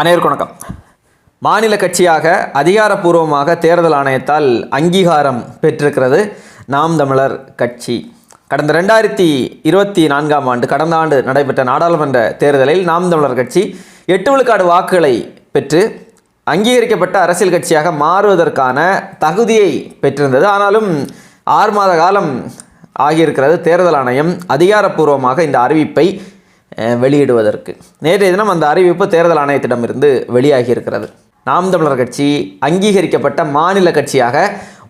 அனைவருக்கும் வணக்கம். மாநில கட்சியாக அதிகாரப்பூர்வமாக தேர்தல் ஆணையத்தால் அங்கீகாரம் பெற்றிருக்கிறது நாம் தமிழர் கட்சி. கடந்த ரெண்டாயிரத்தி இருபத்தி நான்காம் ஆண்டு கடந்த ஆண்டு நடைபெற்ற நாடாளுமன்ற தேர்தலில் நாம் தமிழர் கட்சி எட்டு விழுக்காடு வாக்குகளை பெற்று அங்கீகரிக்கப்பட்ட அரசியல் கட்சியாக மாறுவதற்கான தகுதியை பெற்றிருந்தது. ஆனாலும் ஆறு மாத காலம் ஆகியிருக்கிறது. தேர்தல் ஆணையம் அதிகாரப்பூர்வமாக இந்த அறிவிப்பை வெளியிடுவதற்கு. நேற்றைய தினம் அந்த அறிவிப்பு தேர்தல் ஆணையத்திடமிருந்து வெளியாகி இருக்கிறது நாம் தமிழர் கட்சி அங்கீகரிக்கப்பட்ட மாநில கட்சியாக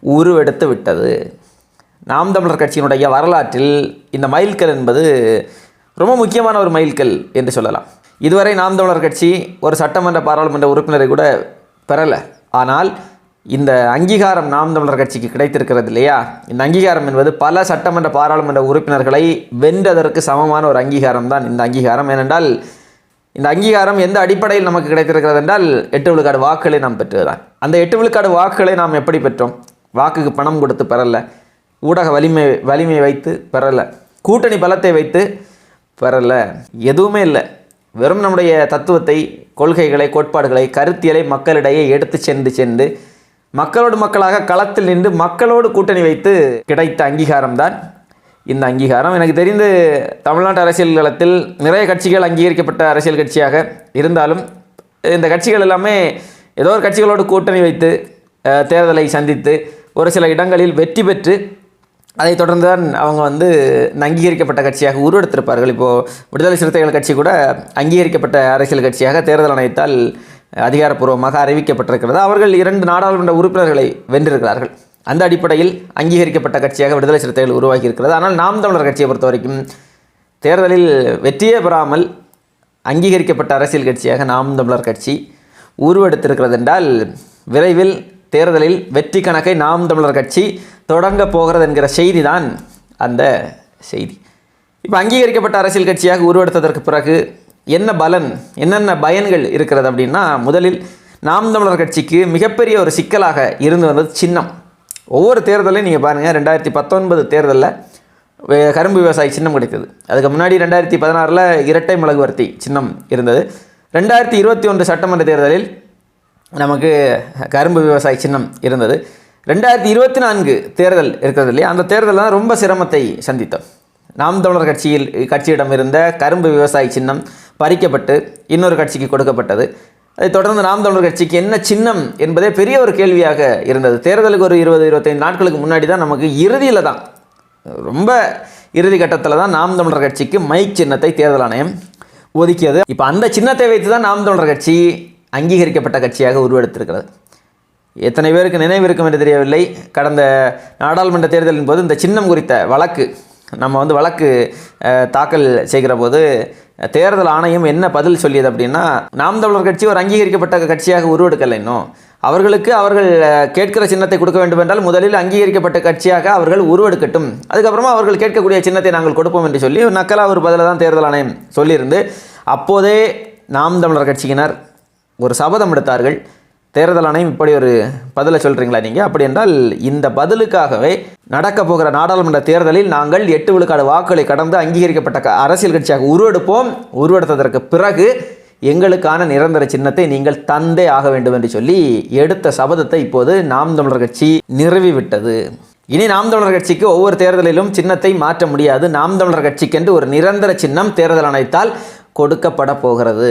உருவெடுத்து விட்டது. நாம் தமிழர் கட்சியினுடைய வரலாற்றில் இந்த மைல்கல் என்பது ரொம்ப முக்கியமான ஒரு மைல்கல் என்று சொல்லலாம். இதுவரை நாம் தமிழர் கட்சி ஒரு சட்டமன்ற பாராளுமன்ற உறுப்பினரை கூட பெறலை. ஆனால் இந்த அங்கீகாரம் நாம் தமிழர் கட்சிக்கு கிடைத்திருக்கிறது இல்லையா? இந்த அங்கீகாரம் என்பது பல சட்டமன்ற பாராளுமன்ற உறுப்பினர்களை வென்றதற்கு சமமான ஒரு அங்கீகாரம் தான் இந்த அங்கீகாரம். ஏனென்றால் இந்த அங்கீகாரம் எந்த அடிப்படையில் நமக்கு கிடைத்திருக்கிறது என்றால் எட்டு விழுக்காடு வாக்குகளை நாம் பெற்றுதான் அந்த எட்டு விழுக்காடு வாக்குகளை நாம் எப்படி பெற்றோம்? வாக்குக்கு பணம் கொடுத்து பெறல ஊடக வலிமை வலிமை வைத்து பெறல கூட்டணி பலத்தை வைத்து பெறல எதுவுமே இல்லை. வெறும் நம்முடைய தத்துவத்தை கொள்கைகளை கோட்பாடுகளை கருத்தியலை மக்களிடையே எடுத்து சென்று சென்று மக்களோடு மக்களாக களத்தில் நின்று மக்களோடு கூட்டணி வைத்து கிடைத்த அங்கீகாரம் தான் இந்த அங்கீகாரம். எனக்கு தெரிந்து தமிழ்நாட்டு அரசியல் களத்தில் நிறைய கட்சிகள் அங்கீகரிக்கப்பட்ட அரசியல் கட்சியாக இருந்தாலும் இந்த கட்சிகள் எல்லாமே ஏதோ ஒரு கட்சிகளோடு கூட்டணி வைத்து தேர்தலை சந்தித்து ஒரு சில இடங்களில் வெற்றி பெற்று அதைத் தொடர்ந்து தான் அவங்க வந்து இந்த அங்கீகரிக்கப்பட்ட கட்சியாக உருவெடுத்திருப்பார்கள். இப்போது விடுதலை சிறுத்தைகள் கட்சி கூட அங்கீகரிக்கப்பட்ட அரசியல் கட்சியாக தேர்தல் ஆணையத்தால் அதிகாரப்பூர்வமாக அறிவிக்கப்பட்டிருக்கிறது. அவர்கள் இரண்டு நாடாளுமன்ற உறுப்பினர்களை வென்றிருக்கிறார்கள். அந்த அடிப்படையில் அங்கீகரிக்கப்பட்ட கட்சியாக விடுதலை சிறுத்தைகள் உருவாகி இருக்கிறது ஆனால் நாம் தமிழர் கட்சியை பொறுத்த வரைக்கும் தேர்தலில் வெற்றியே பெறாமல் அங்கீகரிக்கப்பட்ட அரசியல் கட்சியாக நாம் தமிழர் கட்சி உருவெடுத்திருக்கிறது என்றால் விரைவில் தேர்தலில் வெற்றி கணக்கை நாம் தமிழர் கட்சி தொடங்க போகிறது என்கிற செய்தி தான் அந்த செய்தி. இப்போ அங்கீகரிக்கப்பட்ட அரசியல் கட்சியாக உருவெடுத்ததற்கு பிறகு என்ன பலன் என்னென்ன பயன்கள் இருக்கிறது அப்படின்னா முதலில் நாம் தமிழர் கட்சிக்கு மிகப்பெரிய ஒரு சிக்கலாக இருந்து வந்தது சின்னம். ஒவ்வொரு தேர்தலையும் நீங்கள் பாருங்கள் ரெண்டாயிரத்தி பத்தொன்பது தேர்தலில் கரும்பு விவசாயி சின்னம் கிடைத்தது. அதுக்கு முன்னாடி ரெண்டாயிரத்தி பதினாறில் இரட்டை மிளகுவர்த்தி சின்னம் இருந்தது. ரெண்டாயிரத்தி இருபத்தி ஒன்று சட்டமன்ற தேர்தலில் நமக்கு கரும்பு விவசாயி சின்னம் இருந்தது. ரெண்டாயிரத்தி இருபத்தி நான்கு தேர்தல் இருக்கிறது இல்லையா? அந்த தேர்தலில் தான் ரொம்ப சிரமத்தை சந்தித்தோம் நாம் தமிழர் கட்சியில் கட்சியிடம் இருந்த கரும்பு விவசாயி சின்னம் பறிக்கப்பட்டு இன்னொரு கட்சிக்கு கொடுக்கப்பட்டது. அதைத் தொடர்ந்து நாம் தமிழர் கட்சிக்கு என்ன சின்னம் என்பதே பெரிய ஒரு கேள்வியாக இருந்தது. தேர்தலுக்கு ஒரு இருபது இருபத்தைந்து நாட்களுக்கு முன்னாடி தான் நமக்கு இறுதியில் தான் ரொம்ப இறுதி கட்டத்தில் தான் நாம் தமிழர் கட்சிக்கு மைக் சின்னத்தை தேர்தல் ஆணையம் ஒதுக்கியது. இப்போ அந்த சின்னத்தை வைத்து தான் நாம் தமிழர் கட்சி அங்கீகரிக்கப்பட்ட கட்சியாக உருவெடுத்திருக்கிறது. எத்தனை பேருக்கு நினைவு இருக்கும் என்று தெரியவில்லை. கடந்த நாடாளுமன்ற தேர்தலின் போது இந்த சின்னம் குறித்த வழக்கு நம்ம வந்து வழக்கு தாக்கல் செய்கிற போது தேர்தல் ஆணையம் என்ன பதில் சொல்லியது அப்படின்னா நாம் தமிழர் கட்சி ஒரு அங்கீகரிக்கப்பட்ட கட்சியாக உருவெடுக்கலை இன்னும். அவர்களுக்கு அவர்கள் கேட்கிற சின்னத்தை கொடுக்க வேண்டும் என்றால் முதலில் அங்கீகரிக்கப்பட்ட கட்சியாக அவர்கள் உருவெடுக்கட்டும். அதுக்கப்புறமா அவர்கள் கேட்கக்கூடிய சின்னத்தை நாங்கள் கொடுப்போம் என்று சொல்லி நக்கலா ஒரு பதிலை தான் தேர்தல் ஆணையம் சொல்லியிருந்து அப்போதே நாம் தமிழர் கட்சியினர் ஒரு சபதம் எடுத்தார்கள். தேர்தல் ஆணையம் இப்படி ஒரு பதிலை சொல்கிறீங்களா நீங்கள் அப்படி என்றால் இந்த பதிலுக்காகவே நடக்க போகிற நாடாளுமன்ற தேர்தலில் நாங்கள் எட்டு விழுக்காடு வாக்குகளை கடந்து அங்கீகரிக்கப்பட்ட அரசியல் கட்சியாக உருவெடுப்போம். உருவெடுத்ததற்கு பிறகு எங்களுக்கான நிரந்தர சின்னத்தை நீங்கள் தந்தே ஆக வேண்டும் என்று சொல்லி எடுத்த சபதத்தை இப்போது நாம் தமிழர் கட்சி நிறுவிவிட்டது. இனி நாம் தமிழர் கட்சிக்கு ஒவ்வொரு தேர்தலிலும் சின்னத்தை மாற்ற முடியாது. நாம் தமிழர் கட்சிக்கென்று ஒரு நிரந்தர சின்னம் தேர்தல் ஆணையத்தால் கொடுக்கப்பட போகிறது.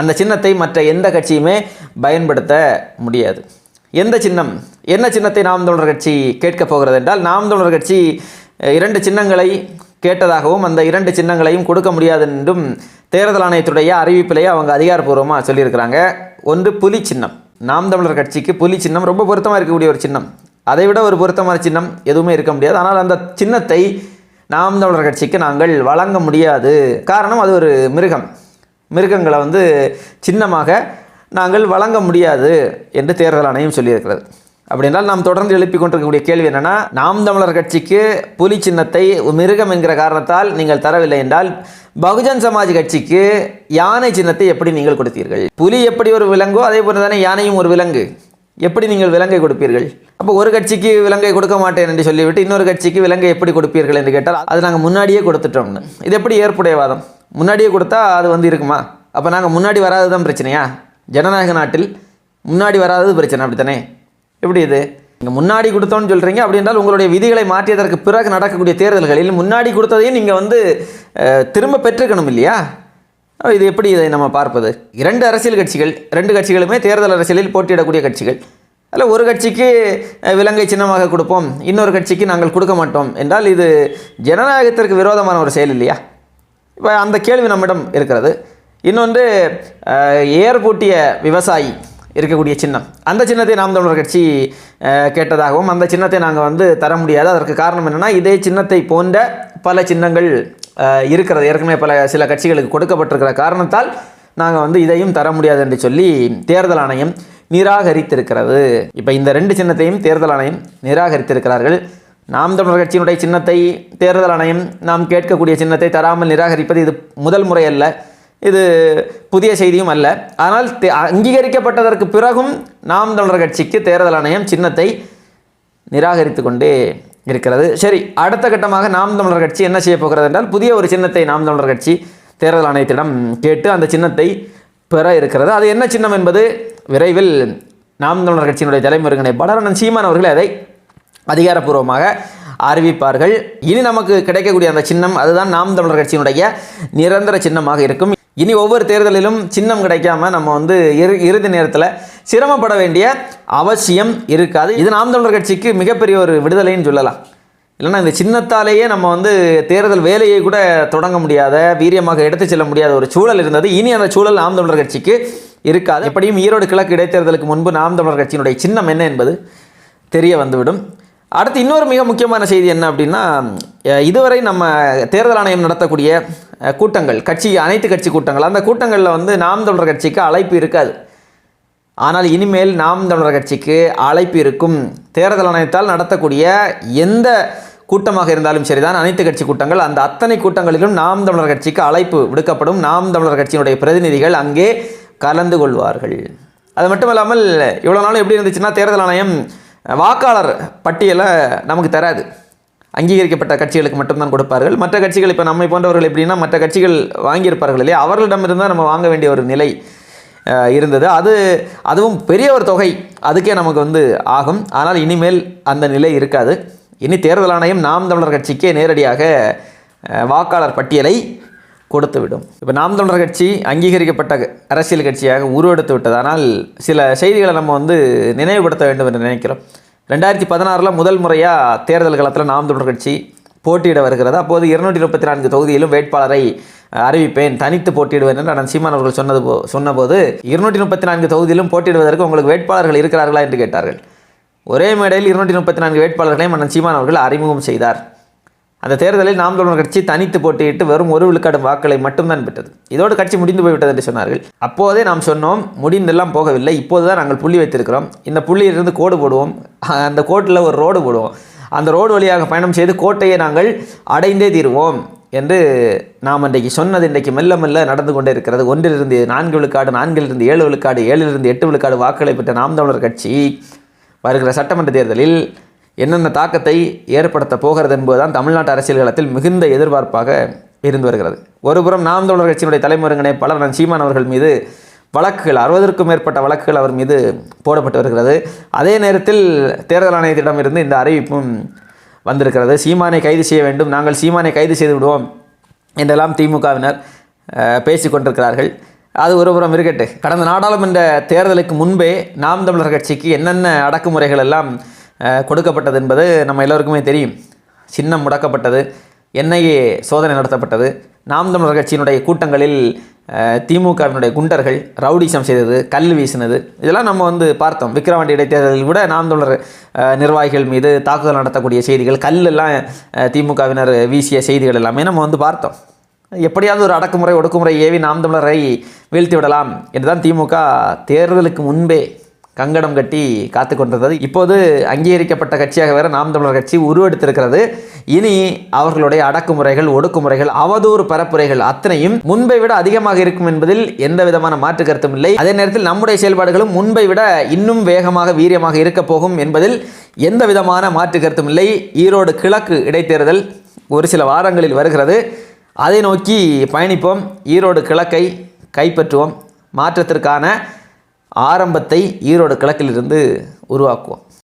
அந்த சின்னத்தை மற்ற எந்த கட்சியுமே பயன்படுத்த முடியாது. எந்த சின்னம்? என்ன சின்னத்தை நாம் தமிழர் கட்சி கேட்கப் போகிறது என்றால் நாம் தமிழர் கட்சி இரண்டு சின்னங்களை கேட்டதாகவும் அந்த இரண்டு சின்னங்களையும் கொடுக்க முடியாது என்றும் தேர்தல் ஆணையத்துடைய அறிவிப்பிலேயே அவங்க அதிகாரப்பூர்வமாக சொல்லியிருக்கிறாங்க. ஒன்று புலி சின்னம். நாம் தமிழர் கட்சிக்கு புலி சின்னம் ரொம்ப பொருத்தமாக இருக்கக்கூடிய ஒரு சின்னம். அதை விட ஒரு பொருத்தமான சின்னம் எதுவுமே இருக்க முடியாது. ஆனால் அந்த சின்னத்தை நாம் தமிழர் கட்சிக்கு நாங்கள் வழங்க முடியாது. காரணம் அது ஒரு மிருகம். மிருகங்களை வந்து சின்னமாக நாங்கள் வழங்க முடியாது என்று தேர்தல் ஆணையம் சொல்லியிருக்கிறது. அப்படி என்றால் நாம் தொடர்ந்து எழுப்பி கொண்டிருக்கக்கூடிய கேள்வி என்னென்னா நாம் தமிழர் கட்சிக்கு புலி சின்னத்தை மிருகம் என்கிற காரணத்தால் நீங்கள் தரவில்லை என்றால் பகுஜன் சமாஜ் கட்சிக்கு யானை சின்னத்தை எப்படி நீங்கள் கொடுத்தீர்கள்? புலி எப்படி ஒரு விலங்கோ அதே போல தானே யானையும் ஒரு விலங்கு. எப்படி நீங்கள் விலங்கை கொடுப்பீர்கள்? அப்போ ஒரு கட்சிக்கு விலங்கை கொடுக்க மாட்டேன் என்று சொல்லிவிட்டு இன்னொரு கட்சிக்கு விலங்கை எப்படி கொடுப்பீர்கள் என்று கேட்டால் அது நாங்கள் முன்னாடியே கொடுத்துட்டோம்னு. இது எப்படி ஏற்புடைய வாதம் முன்னாடியே கொடுத்தா அது வந்து இருக்குமா? அப்போ நாங்கள் முன்னாடி வராது தான் பிரச்சனையா? ஜனநாயக நாட்டில் முன்னாடி வராதது பிரச்சனை அப்படித்தானே? எப்படி இது? நீங்கள் முன்னாடி கொடுத்தோன்னு சொல்கிறீங்க அப்படி என்றால் உங்களுடைய விதிகளை மாற்றியதற்கு பிறகு நடக்கக்கூடிய தேர்தல்களில் முன்னாடி கொடுத்ததையும் நீங்கள் வந்து திரும்ப பெற்றுக்கணும் இல்லையா? இது எப்படி இதை நம்ம பார்ப்பது? இரண்டு அரசியல் கட்சிகள் ரெண்டு கட்சிகளுமே தேர்தல் அரசியலில் போட்டியிடக்கூடிய கட்சிகள். அதில் ஒரு கட்சிக்கு விலங்கை சின்னமாக கொடுப்போம் இன்னொரு கட்சிக்கு நாங்கள் கொடுக்க மாட்டோம் என்றால் இது ஜனநாயகத்திற்கு விரோதமான ஒரு செயல் இல்லையா? இப்போ அந்த கேள்வி நம்மிடம் இருக்கிறது. இன்னொன்று ஏர் பூட்டிய விவசாயி இருக்கக்கூடிய சின்னம். அந்த சின்னத்தை நாம் தமிழர் கட்சி கேட்டதாகவும் அந்த சின்னத்தை நாங்கள் வந்து தர முடியாது. அதற்கு காரணம் என்னென்னா இதே சின்னத்தை போன்ற பல சின்னங்கள் இருக்கிறது. ஏற்கனவே பல சில கட்சிகளுக்கு கொடுக்கப்பட்டிருக்கிற காரணத்தால் நாங்கள் வந்து இதையும் தர முடியாது என்று சொல்லி தேர்தல் ஆணையம் நிராகரித்திருக்கிறது. இப்போ இந்த ரெண்டு சின்னத்தையும் தேர்தல் ஆணையம் நிராகரித்திருக்கிறார்கள். நாம் தமிழர் கட்சியினுடைய சின்னத்தை தேர்தல் ஆணையம் நாம் கேட்கக்கூடிய சின்னத்தை தராமல் நிராகரிப்பது இது முதல் முறை அல்ல. இது புதிய செய்தியும் அல்ல. ஆனால் தே- அங்கீகரிக்கப்பட்டதற்கு பிறகும் நாம் தமிழர் கட்சிக்கு தேர்தல் ஆணையம் சின்னத்தை நிராகரித்து கொண்டே இருக்கிறது. சரி அடுத்த கட்டமாக நாம் தமிழர் கட்சி என்ன செய்ய போகிறது என்றால் புதிய ஒரு சின்னத்தை நாம் தமிழர் கட்சி தேர்தல் ஆணையத்திடம் கேட்டு அந்த சின்னத்தை பெற இருக்கிறது. அது என்ன சின்னம் என்பது விரைவில் நாம் தமிழர் கட்சியினுடைய தலைமை ஒருங்கிணைப்பாளர் அண்ணன் சீமான் அவர்கள் அதை அதிகாரப்பூர்வமாக அறிவிப்பார்கள். இனி நமக்கு கிடைக்கக்கூடிய அந்த சின்னம் அதுதான் நாம் தமிழர் கட்சியினுடைய நிரந்தர சின்னமாக இருக்கும். இனி ஒவ்வொரு தேர்தலிலும் சின்னம் கிடைக்காம நம்ம வந்து இறு இறுதி நேரத்தில் சிரமப்பட வேண்டிய அவசியம் இருக்காது. இது நாம் தமிழர் கட்சிக்கு மிகப்பெரிய ஒரு விடுதலைன்னு சொல்லலாம். இல்லைன்னா இந்த சின்னத்தாலேயே நம்ம வந்து தேர்தல் வேலையை கூட தொடங்க முடியாத வீரியமாக எடுத்து செல்ல முடியாத ஒரு சூழல் இருந்தது. இனி அந்த சூழல் நாம் தமிழர் கட்சிக்கு இருக்காது. எப்படியும் ஈரோடு கிழக்கு இடைத்தேர்தலுக்கு முன்பு நாம் தமிழர் கட்சியினுடைய சின்னம் என்ன என்பது தெரிய வந்துவிடும். அடுத்து இன்னொரு மிக முக்கியமான செய்தி என்ன அப்படின்னா இதுவரை நம்ம தேர்தல் ஆணையம் நடத்தக்கூடிய கூட்டங்கள் கட்சி அனைத்து கட்சி கூட்டங்கள் அந்த கூட்டங்களில் வந்து நாம் தமிழர் கட்சிக்கு அழைப்பு இருக்காது. ஆனால் இனிமேல் நாம் தமிழர் கட்சிக்கு அழைப்பு இருக்கும். தேர்தல் ஆணையத்தால் நடத்தக்கூடிய எந்த கூட்டமாக இருந்தாலும் சரிதான். அனைத்து கட்சி கூட்டங்கள் அந்த அத்தனை கூட்டங்களிலும் நாம் தமிழர் கட்சிக்கு அழைப்பு விடுக்கப்படும். நாம் தமிழர் கட்சியினுடைய பிரதிநிதிகள் அங்கே கலந்து கொள்வார்கள். அது மட்டும் இல்லாமல் இவ்வளோ நாளும் எப்படி இருந்துச்சுன்னா தேர்தல் ஆணையம் வாக்காளர் பட்டியலை நமக்கு தராது. அங்கீகரிக்கப்பட்ட கட்சிகளுக்கு மட்டும்தான் கொடுப்பார்கள். மற்ற கட்சிகள் இப்போ நம்மை போன்றவர்கள் எப்படின்னா மற்ற கட்சிகள் வாங்கியிருப்பார்கள் இல்லையா? அவர்களிடமிருந்து நம்ம வாங்க வேண்டிய ஒரு நிலை இருந்தது. அது அதுவும் பெரிய ஒரு தொகை அதுக்கே நமக்கு வந்து ஆகும். ஆனால் இனிமேல் அந்த நிலை இருக்காது. இனி தேர்தல் ஆணையம் நாம் தமிழர் கட்சிக்கே நேரடியாக வாக்காளர் பட்டியலை கொடுத்துவிடும். இப்போ நாம் தொண்டர் கட்சி அங்கீகரிக்கப்பட்ட அரசியல் கட்சியாக உருவெடுத்து விட்டது. ஆனால் சில செய்திகளை நம்ம வந்து நினைவுபடுத்த வேண்டும் என்று நினைக்கிறோம். ரெண்டாயிரத்தி பதினாறில் முதல் முறையாக தேர்தல் காலத்தில் நாம் தொண்டர் கட்சி போட்டியிட வருகிறது. அப்போது இருநூற்றி முப்பத்தி நான்கு தொகுதியிலும் வேட்பாளரை அறிவிப்பேன் தனித்து போட்டியிடுவேன் என்று அண்ணன் சீமான் அவர்கள் சொன்னது போ சொன்னபோது இருநூற்றி முப்பத்தி நான்கு தொகுதியிலும் போட்டியிடுவதற்கு உங்களுக்கு வேட்பாளர்கள் இருக்கிறார்களா என்று கேட்டார்கள். ஒரே மேடையில் இருநூற்றி முப்பத்தி நான்கு வேட்பாளர்களையும் அண்ணன் சீமான் அவர்கள் அறிமுகம் செய்தார். அந்த தேர்தலில் நாம் தமிழர் கட்சி தனித்து போட்டியிட்டு வெறும் ஒரு விழுக்காடு வாக்களை மட்டும்தான் பெற்றது. இதோடு கட்சி முடிந்து போய்விட்டது என்று சொன்னார்கள். அப்போதே நாம் சொன்னோம் முடிந்தெல்லாம் போகவில்லை. இப்போதுதான் நாங்கள் புள்ளி வைத்திருக்கிறோம். இந்த புள்ளியிலிருந்து கோடு போடுவோம். அந்த கோட்டில் ஒரு ரோடு போடுவோம். அந்த ரோடு வழியாக பயணம் செய்து கோட்டையை நாங்கள் அடைந்தே தீருவோம் என்று நாம் இன்றைக்கு சொன்னது இன்றைக்கு மெல்ல மெல்ல நடந்து கொண்டே இருக்கிறது. ஒன்றிலிருந்து நான்கு விழுக்காடு நான்கிலிருந்து ஏழு விழுக்காடு ஏழிலிருந்து எட்டு விழுக்காடு வாக்களை பெற்ற நாம் தமிழர் கட்சி வருகிற சட்டமன்ற தேர்தலில் என்னென்ன தாக்கத்தை ஏற்படுத்த போகிறது என்பதுதான் தமிழ்நாட்டு அரசியல் களத்தில் மிகுந்த எதிர்பார்ப்பாக இருந்து வருகிறது. ஒருபுறம் நாம் தமிழர் கட்சியினுடைய தலைமுறைகளை பலர் சீமான் அவர்கள் மீது வழக்குகள் அறுபதற்கும் மேற்பட்ட வழக்குகள் அவர் மீது போடப்பட்டு வருகிறது. அதே நேரத்தில் தேர்தல் ஆணையத்திடமிருந்து இந்த அறிவிப்பும் வந்திருக்கிறது. சீமானை கைது செய்ய வேண்டும் நாங்கள் சீமானை கைது செய்து விடுவோம் என்றெல்லாம் திமுகவினர் பேசி கொண்டிருக்கிறார்கள். அது ஒருபுறம் இருக்கட்டு. கடந்த நாடாளுமன்ற தேர்தலுக்கு முன்பே நாம் தமிழர் கட்சிக்கு என்னென்ன அடக்குமுறைகள் எல்லாம் கொடுக்கப்பட்டது என்பது நம்ம எல்லோருக்குமே தெரியும். சின்னம் முடக்கப்பட்டது என்ஐஏ சோதனை நடத்தப்பட்டது. நாம் தமிழர் கட்சியினுடைய கூட்டங்களில் திமுகவினுடைய குண்டர்கள் ரவுடிசம் செய்தது கல் வீசினது. இதெல்லாம் நம்ம வந்து பார்த்தோம். விக்ரவாண்டி இடைத்தேர்தலில் கூட நாம் தமிழர் நிர்வாகிகள் மீது தாக்குதல் நடத்தக்கூடிய செய்திகள் கல்லெல்லாம் திமுகவினர் வீசிய செய்திகள் எல்லாமே நம்ம வந்து பார்த்தோம். எப்படியாவது ஒரு அடக்குமுறை ஒடுக்குமுறை ஏவி நாம் தமிழரை வீழ்த்தி விடலாம் என்றுதான் திமுக தேர்தலுக்கு முன்பே கங்கடம் கட்டி காத்து கொண்டிருந்தது. இப்போது அங்கீகரிக்கப்பட்ட கட்சியாக வேற நாம் தமிழர் கட்சி உருவெடுத்திருக்கிறது. இனி அவர்களுடைய அடக்குமுறைகள் ஒடுக்குமுறைகள் அவதூறு பரப்புரைகள் அத்தனையும் முன்பை விட அதிகமாக இருக்கும் என்பதில் எந்த விதமான மாற்று கருத்தும் இல்லை. அதே நேரத்தில் நம்முடைய செயல்பாடுகளும் முன்பை விட இன்னும் வேகமாக வீரியமாக இருக்கப் போகும் என்பதில் எந்த விதமான மாற்று கருத்தும் இல்லை. ஈரோடு கிழக்கு இடைத்தேர்தல் ஒரு சில வாரங்களில் வருகிறது. அதை நோக்கி பயணிப்போம். ஈரோடு கிழக்கை கைப்பற்றுவோம். மாற்றத்திற்கான ஆரம்பத்தை ஈரோடு கிழக்கிலிருந்து உருவாக்குவோம்.